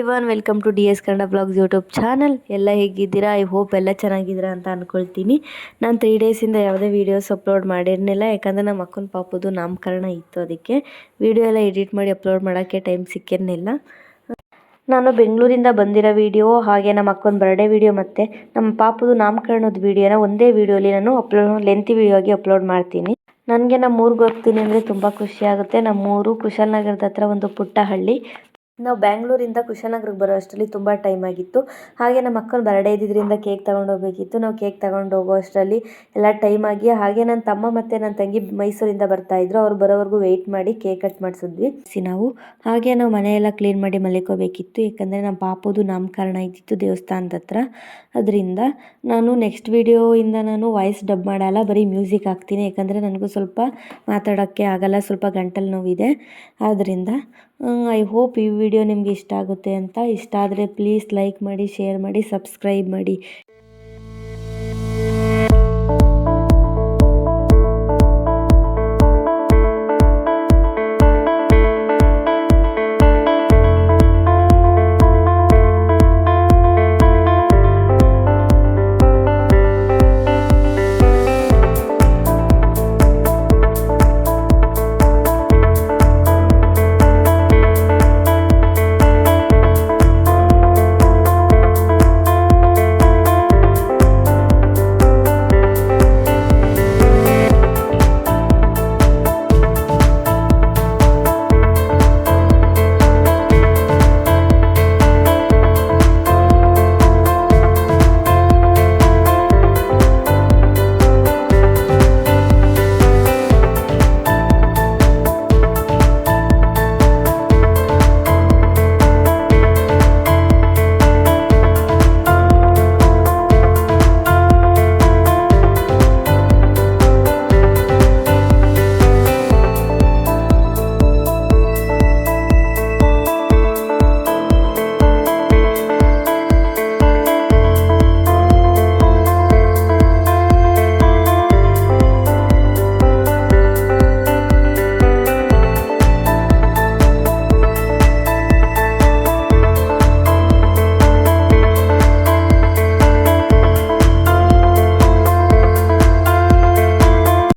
Even welcome to D S Kannada vlogs YouTube channel ಎಲ್ಲ ಹೇಗಿದ್ದೀರಾ? I hope ಎಲ್ಲ ಚೆನ್ನಾಗಿದ್ದೀರಾ ಅಂತ ಅಂದ್ಕೊಳ್ತೀನಿ ನಾನು ತ್ರೀ ಡೇಸಿಂದ ಯಾವುದೇ ವೀಡಿಯೋಸ್ ಅಪ್ಲೋಡ್ ಮಾಡಿರಲಿಲ್ಲ ಯಾಕಂದರೆ ನಮ್ಮ ಅಕ್ಕನ ಪಾಪದು ನಾಮಕರಣ ಇತ್ತು ಅದಕ್ಕೆ. ವೀಡಿಯೋ ಎಲ್ಲ ಎಡಿಟ್ ಮಾಡಿ ಅಪ್ಲೋಡ್ ಮಾಡೋಕ್ಕೆ ಟೈಮ್ ಸಿಕ್ಕಿರಲಿಲ್ಲ ನಾನು ಬೆಂಗಳೂರಿಂದ ಬಂದಿರೋ ವೀಡಿಯೋ ಹಾಗೆ ನಮ್ಮ ಅಕ್ಕನ ಬರ್ಡೇ ವಿಡಿಯೋ ಮತ್ತು ನಮ್ಮ ಪಾಪದು ನಾಮಕರಣದ ವೀಡಿಯೋನ ಒಂದೇ ವೀಡಿಯೋಲಿ ನಾನು ಅಪ್ಲೋಡ್ ಲೆಂತಿ ವಿಡಿಯೋ ಆಗಿ ಅಪ್ಲೋಡ್ ಮಾಡ್ತೀನಿ. ನನಗೆ ನಮ್ಮ ಊರಿಗೆ ಹೋಗ್ತೀನಿ ಅಂದರೆ ತುಂಬ ಖುಷಿ ಆಗುತ್ತೆ. ನಮ್ಮೂರು ಕುಶಾಲನಗರದ ಹತ್ರ ಒಂದು ಪುಟ್ಟ ಹಳ್ಳಿ ನಾವು ಬ್ಯಾಂಗ್ಳೂರಿಂದ ಕುಶಾಲನಗರಕ್ಕೆ ಬರೋ ಅಷ್ಟರಲ್ಲಿ ತುಂಬ ಟೈಮ್ ಆಗಿತ್ತು. ಹಾಗೆ ನಮ್ಮ ಅಕ್ಕನ ಬರ್ಡೇ ಇದ್ದಿದ್ದರಿಂದ ಕೇಕ್ ತಗೊಂಡು ಹೋಗಬೇಕಿತ್ತು. ನಾವು ಕೇಕ್ ತಗೊಂಡು ಹೋಗೋ ಅಷ್ಟರಲ್ಲಿ ಎಲ್ಲ ಟೈಮ್ ಆಗಿ, ಹಾಗೆ ನನ್ನ ತಮ್ಮ ಮತ್ತು ನನ್ನ ತಂಗಿ ಮೈಸೂರಿಂದ ಬರ್ತಾಯಿದ್ರು ಅವ್ರು ಬರೋವರೆಗೂ ವೆಯ್ಟ್ ಮಾಡಿ ಕೇಕ್ ಕಟ್ ಮಾಡಿಸಿದ್ವಿ. ಸಿ ನಾವು, ಹಾಗೆ ನಾವು ಮನೆಯೆಲ್ಲ ಕ್ಲೀನ್ ಮಾಡಿ ಮಲಿಕೋಬೇಕಿತ್ತು. ಯಾಕಂದರೆ ನಮ್ಮ ಪಾಪದು ನಾಮಕರಣ ಇದ್ದಿತ್ತು ದೇವಸ್ಥಾನದ ಹತ್ರ. ಅದರಿಂದ ನಾನು ನೆಕ್ಸ್ಟ್ ವಿಡಿಯೋಯಿಂದ ನಾನು ವಾಯ್ಸ್ ಡಬ್ ಮಾಡಲ್ಲ, ಬರೀ ಮ್ಯೂಸಿಕ್ ಹಾಕ್ತೀನಿ. ಯಾಕಂದರೆ ನನಗೂ ಸ್ವಲ್ಪ ಮಾತಾಡೋಕ್ಕೆ ಆಗಲ್ಲ, ಸ್ವಲ್ಪ ಗಂಟಲು ನೋವಿದೆ. ಆದ್ದರಿಂದ ಐ ಹೋಪ್ ಈ ವಿಡಿಯೋ ನಿಮಗೆ ಇಷ್ಟ ಆಗುತ್ತೆ ಅಂತ. ಇಷ್ಟ ಆದರೆ ಪ್ಲೀಸ್ ಲೈಕ್ ಮಾಡಿ ಶೇರ್ ಮಾಡಿ ಸಬ್ಸ್ಕ್ರೈಬ್ ಮಾಡಿ.